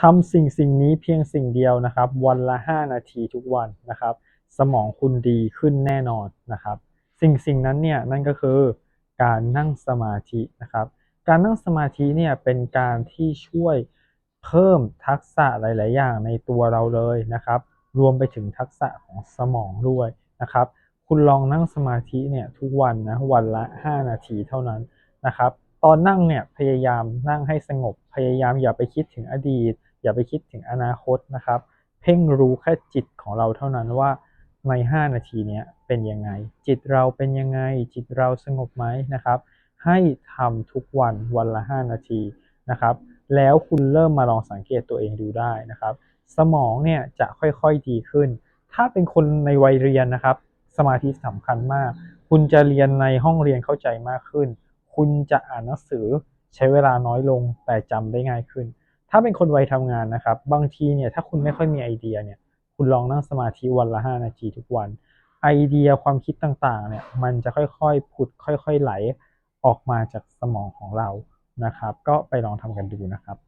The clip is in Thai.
ทำสิ่งสิ่งนี้เพียงสิ่งเดียวนะครับ วันละ 5 นาทีทุกวันนะครับ สมองคุณดีขึ้นแน่นอนนะครับ สิ่งสิ่งนั้นเนี่ยนั่นก็คือการนั่งสมาธินะครับ การนั่งสมาธิเนี่ยเป็นการที่ช่วยเพิ่มทักษะหลาย ๆ อย่างในตัวเราเลยนะครับ รวมไปถึงทักษะของสมองด้วยนะครับ คุณลองนั่งสมาธิเนี่ยทุกวันนะวันละ 5 นาทีเท่านั้นนะครับ ตอนนั่งเนี่ยพยายามนั่งให้สงบพยายามอย่าไปคิดถึงอดีต อย่าไปคิดถึงอนาคตนะครับ เพ่งรู้แค่จิตของเราเท่านั้นว่าใน 5 นาทีนี้เป็นยังไง จิตเราเป็นยังไง จิตเราสงบไหมนะครับ ให้ทำทุกวันวันละ 5 นาทีนะครับ แล้วคุณเริ่มมาลองสังเกตตัวเองดูได้นะครับ สมองเนี่ยจะค่อยๆดีขึ้น ถ้าเป็นคนในวัยเรียนนะครับ สมาธิสำคัญมาก คุณจะเรียนในห้องเรียนเข้าใจมากขึ้น คุณจะอ่านหนังสือใช้เวลาน้อยลงแต่จำได้ง่ายขึ้น ถ้าเป็นคนวัยทำงานนะครับ บางทีเนี่ยถ้าคุณไม่ค่อยมีไอเดียเนี่ยคุณลองนั่งสมาธิวันละ 5 นาทีทุกวัน ไอเดียความคิดต่างๆเนี่ยมันจะค่อยๆผุดค่อย ๆ ไหลออกมาจากสมองของเรานะครับ ก็ไปลองทำกันดูนะครับ